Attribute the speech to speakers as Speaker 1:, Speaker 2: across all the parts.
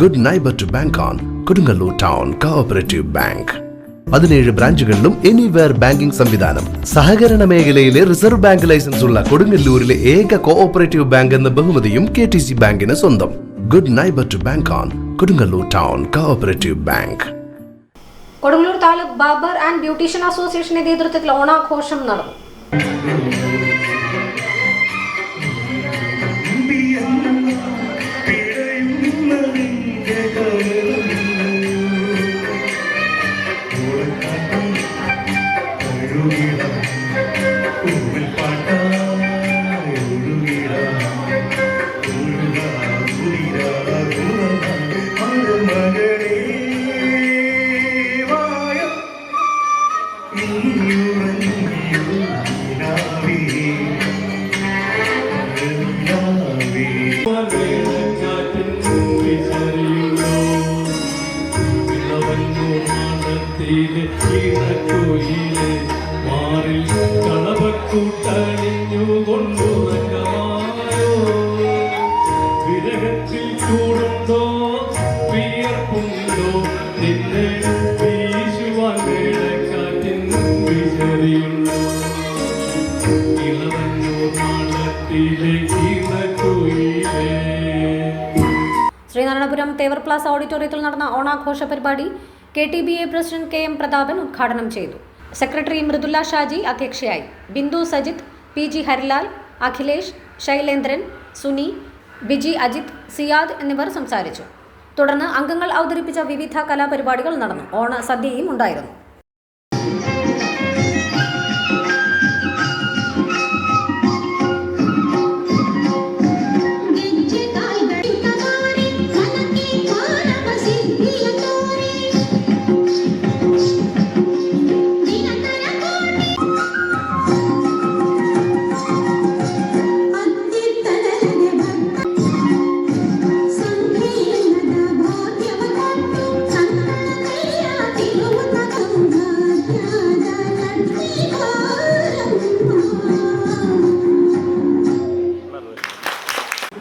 Speaker 1: Good neighbour to bank on Kodungallur town cooperative bank പതിനേഴ് ബ്രാഞ്ചുകളിലും anywhere banking സംവിധാനം. സഹകരണ മേഖലയിലെ റിസർവ് ബാങ്ക് ലൈസൻസ് ഉള്ള കൊടുങ്ങല്ലൂരിലെ ഏക കോഓപ്പറേറ്റീവ് ബാങ്ക് എന്ന ബഹുമതിയും കെ ടി സി ബാങ്കിന് സ്വന്തം. Good neighbour to bank on Kodungallur town cooperative bank
Speaker 2: Kodungallur taluk barber and beautician അസോസിയേഷന്റെ നേതൃത്വത്തിൽ ഓണാഘോഷം നടന്നു.
Speaker 3: മാറിൽ കളവക്കൂട്ടണിഞ്ഞു കൊണ്ടുറങ്ങമായോ വിരഹത്തിൽ ചൂടുണ്ടോ വിയർപ്പുണ്ടോ? നിന്നെ വീശുവാൻ വേളക്കാറ്റിൻ വിചറിയുണ്ടോ ഇളവന്നൂർ നാളത്തിലെ ഇണക്കുയിലേ
Speaker 2: ശ്രീനാരായണപുരം തേവർ പ്ലാസ് ഓഡിറ്റോറിയത്തിൽ നടന്ന ഓണാഘോഷ പരിപാടി K T B A president K M Prathapan ഉദ്ഘാടനം ചെയ്തു. സെക്രട്ടറി മൃദുല ഷാജി അധ്യക്ഷയായി. ബിന്ദു സജിത് പി ജി ഹരിലാൽ അഖിലേഷ് ശൈലേന്ദ്രൻ സുനി ബിജി അജിത് സിയാദ് എന്നിവർ സംസാരിച്ചു. തുടർന്ന് അംഗങ്ങൾ അവതരിപ്പിച്ച വിവിധ കലാപരിപാടികൾ നടന്നു. ഓണ സദ്യയും ഉണ്ടായിരുന്നു.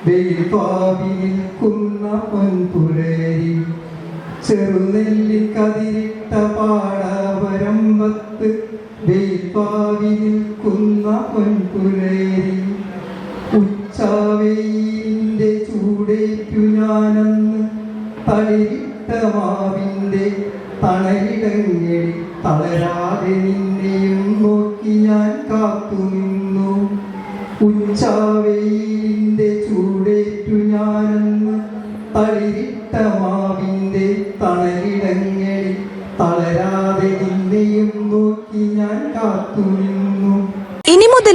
Speaker 4: വെയിൽപ്പാവിൽക്കുന്ന പൊൻപുലരി ചെറുനെല്ലിക്കതിരിട്ട പാടവരമ്പത്ത് വെയിൽപ്പാവിൽക്കുന്ന പൊൻപുലരി ഉച്ചാവെയിലിന്റെ ചൂടേറ്റു ഞാനന്ന് തളിരിട്ട മാവിന്റെ തണലിടങ്ങടി തളരാതെ നിന്നെയും നോക്കി ഞാൻ കാത്തുനിന്നു. ഉച്ചാവെയിലിന്റെ തളിരിട്ട മാവിന്റെ തണലിടങ്ങടി തളരാതെ നിന്നെയും നോക്കി ഞാൻ
Speaker 5: മുതൽ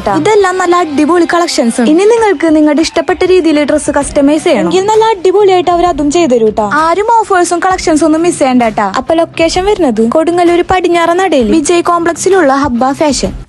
Speaker 5: കേട്ടോ. ഇതെല്ലാം നല്ല അടിപൊളി കളക്ഷൻസ് ഇനി നിങ്ങൾക്ക് നിങ്ങളുടെ ഇഷ്ടപ്പെട്ട രീതിയിൽ ഡ്രസ്സ് കസ്റ്റമൈസ് ചെയ്യണം. എങ്കിൽ നല്ല അടിപൊളിയായിട്ട് അവർ അതും ചെയ്തു കേട്ടോ ആരും ഓഫേഴ്സും കളക്ഷൻസും ഒന്നും മിസ് ചെയ്യണ്ട അപ്പൊ ലൊക്കേഷൻ വരുന്നത് കൊടുങ്ങല്ലൂർ പടിഞ്ഞാറ നടയിൽ വിജയ് കോംപ്ലക്സിലുള്ള ഹബ്ബ ഫാഷൻ